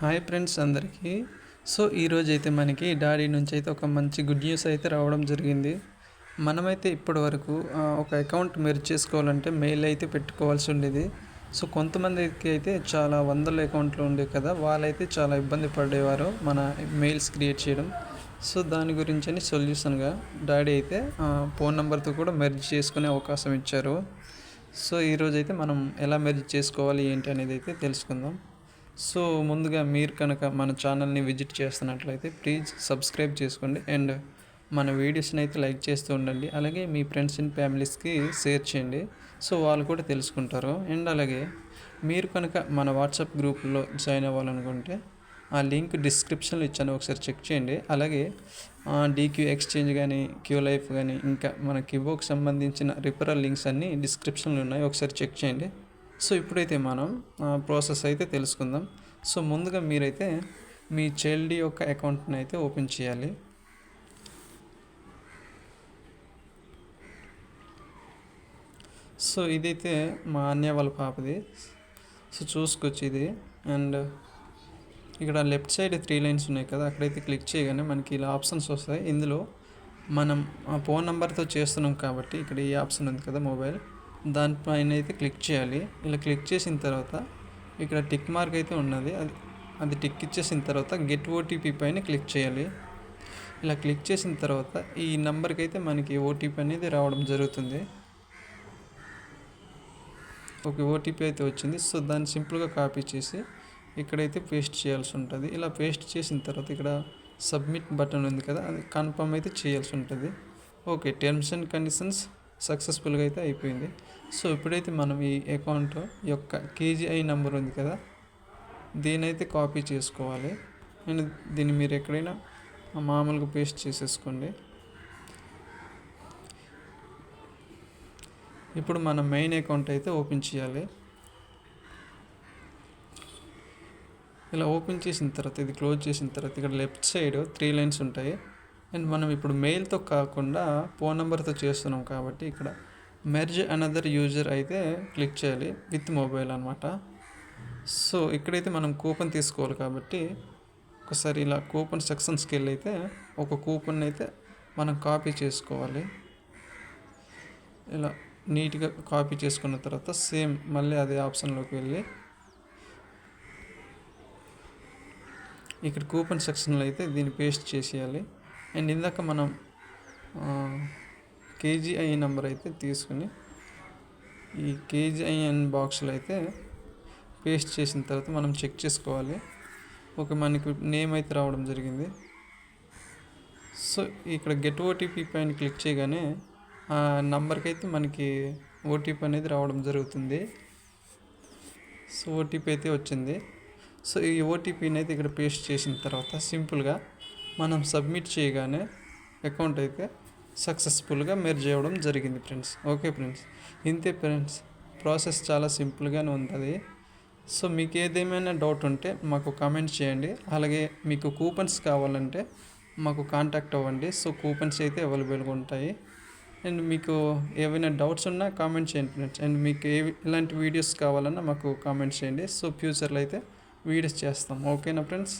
Hi friends అందరికీ. So ఈరోజు అయితే మనకి డాడీ నుంచి అయితే ఒక మంచి గుడ్ న్యూస్ అయితే రావడం జరిగింది. మనమైతే ఇప్పటి వరకు ఒక అకౌంట్ మెర్జ్ చేసుకోవాలంటే మెయిల్ అయితే పెట్టుకోవాల్సి ఉండేది. సో కొంతమందికి అయితే చాలా వందల అకౌంట్లు ఉండే కదా వాళ్ళైతే చాలా ఇబ్బంది పడేవారు మన మెయిల్స్ క్రియేట్ చేయడం. సో దాని గురించి అని సొల్యూషన్గా డాడీ అయితే ఫోన్ నెంబర్తో కూడా మెర్జ్ చేసుకునే అవకాశం ఇచ్చారు. సో ఈరోజు అయితే మనం ఎలా మెర్జ్ చేసుకోవాలి ఏంటి అనేది అయితే తెలుసుకుందాం. సో ముందుగా మీరు కనుక మన ఛానల్ని విజిట్ చేస్తున్నట్లయితే ప్లీజ్ సబ్స్క్రైబ్ చేసుకోండి అండ్ మన వీడియోస్ని అయితే లైక్ చేస్తూ ఉండండి. అలాగే మీ ఫ్రెండ్స్ అండ్ ఫ్యామిలీస్కి షేర్ చేయండి. సో వాళ్ళు కూడా తెలుసుకుంటారు. అండ్ అలాగే మీరు కనుక మన వాట్సాప్ గ్రూప్లో జాయిన్ అవ్వాలనుకుంటే ఆ లింక్ డిస్క్రిప్షన్లో ఇచ్చాను. ఒకసారి చెక్ చేయండి. అలాగే డీక్యూ ఎక్స్చేంజ్ కానీ క్యూ లైఫ్ కానీ ఇంకా మన కివోకి సంబంధించిన రిఫరల్ లింక్స్ అన్నీ డిస్క్రిప్షన్లో ఉన్నాయి. ఒకసారి చెక్ చేయండి. సో ఇప్పుడైతే మనం ప్రాసెస్ అయితే తెలుసుకుందాం. సో ముందుగా మీరైతే మీ చైల్డ్ యొక్క అకౌంట్ని అయితే ఓపెన్ చేయాలి. సో ఇదైతే మా అన్య వాళ్ళ పాపది. సో చూసుకోవచ్చు ఇది అండ్ ఇక్కడ లెఫ్ట్ సైడ్ త్రీ లైన్స్ ఉన్నాయి కదా అక్కడైతే క్లిక్ చేయగానే మనకి ఇలా ఆప్షన్స్ వస్తాయి. ఇందులో మనం ఫోన్ నెంబర్తో చేస్తున్నాం కాబట్టి ఇక్కడ ఈ ఆప్షన్ ఉంది కదా మొబైల్. దానిపైన అయితే క్లిక్ చేయాలి. ఇలా క్లిక్ చేసిన తర్వాత ఇక్కడ టిక్ మార్క్ అయితే ఉన్నది. అది అది టిక్ ఇచ్చేసిన తర్వాత గెట్ ఓటీపీ పైన క్లిక్ చేయాలి. ఇలా క్లిక్ చేసిన తర్వాత ఈ నెంబర్కి అయితే మనకి ఓటీపీ అనేది రావడం జరుగుతుంది. ఓకే ఓటీపీ అయితే వచ్చింది. సో దాన్ని సింపుల్గా కాపీ చేసి ఇక్కడైతే పేస్ట్ చేయాల్సి ఉంటుంది. ఇలా పేస్ట్ చేసిన తర్వాత ఇక్కడ సబ్మిట్ బటన్ ఉంది కదా అది కన్ఫర్మ్ అయితే చేయాల్సి ఉంటుంది. ఓకే టర్మ్స్ అండ్ కండిషన్స్ సక్సెస్ఫుల్గా అయితే అయిపోయింది. సో ఇప్పుడైతే మనం ఈ అకౌంట్ యొక్క కేజీఐ నెంబర్ ఉంది కదా దీనైతే కాపీ చేసుకోవాలి. అండ్ దీన్ని మీరు ఎక్కడైనా మామూలుగా పేస్ట్ చేసేసుకోండి. ఇప్పుడు మన మెయిన్ అకౌంట్ అయితే ఓపెన్ చేయాలి. ఇలా ఓపెన్ చేసిన తర్వాత ఇది క్లోజ్ చేసిన తర్వాత ఇక్కడ లెఫ్ట్ సైడ్ త్రీ లైన్స్ ఉంటాయి. అండ్ మనం ఇప్పుడు మెయిల్తో కాకుండా ఫోన్ నెంబర్తో చేస్తున్నాం కాబట్టి ఇక్కడ మెర్జ్ అనదర్ యూజర్ అయితే క్లిక్ చేయాలి విత్ మొబైల్ అనమాట సో ఇక్కడైతే మనం కూపన్ తీసుకోవాలి కాబట్టి ఒకసారి ఇలా కూపన్ సెక్షన్స్కి వెళ్ళి అయితే ఒక కూపన్ అయితే మనం కాపీ చేసుకోవాలి. ఇలా నీట్గా కాపీ చేసుకున్న తర్వాత సేమ్ మళ్ళీ అదే ఆప్షన్లోకి వెళ్ళి ఇక్కడ కూపన్ సెక్షన్లో అయితే దీన్ని పేస్ట్ చేసేయాలి. అండ్ ఇందాక మనం కేజీఐ నెంబర్ అయితే తీసుకుని ఈ కేజీఐఎన్ బాక్స్లో అయితే పేస్ట్ చేసిన తర్వాత మనం చెక్ చేసుకోవాలి. ఓకే మనకి నేమ్ అయితే రావడం జరిగింది. సో ఇక్కడ గెట్ ఓటీపీ పైన క్లిక్ చేయగానే ఆ నంబర్కి అయితే మనకి ఓటీపీ అనేది రావడం జరుగుతుంది. సో ఓటీపీ అయితే వచ్చింది. సో ఈ ఓటీపీని అయితే ఇక్కడ పేస్ట్ చేసిన తర్వాత సింపుల్గా మనం సబ్మిట్ చేయగానే అకౌంట్ అయితే సక్సెస్ఫుల్గా మెర్జ్ చేయడం జరిగింది ఫ్రెండ్స్ ఓకే ఫ్రెండ్స్ ఇంతే ఫ్రెండ్స్ ప్రాసెస్ చాలా సింపుల్గానే ఉంటుంది. సో మీకు ఏదేమైనా డౌట్ ఉంటే మాకు కామెంట్ చేయండి. అలాగే మీకు కూపన్స్ కావాలంటే మాకు కాంటాక్ట్ అవ్వండి. సో కూపన్స్ అయితే అవైలబుల్గా ఉంటాయి. అండ్ మీకు ఏవైనా డౌట్స్ ఉన్నా కామెంట్ చేయండి ఫ్రెండ్స్ అండ్ మీకు ఏ ఇలాంటి వీడియోస్ కావాలన్నా మాకు కామెంట్ చేయండి. సో ఫ్యూచర్లో అయితే వీడియోస్ చేస్తాం. ఓకేనా ఫ్రెండ్స్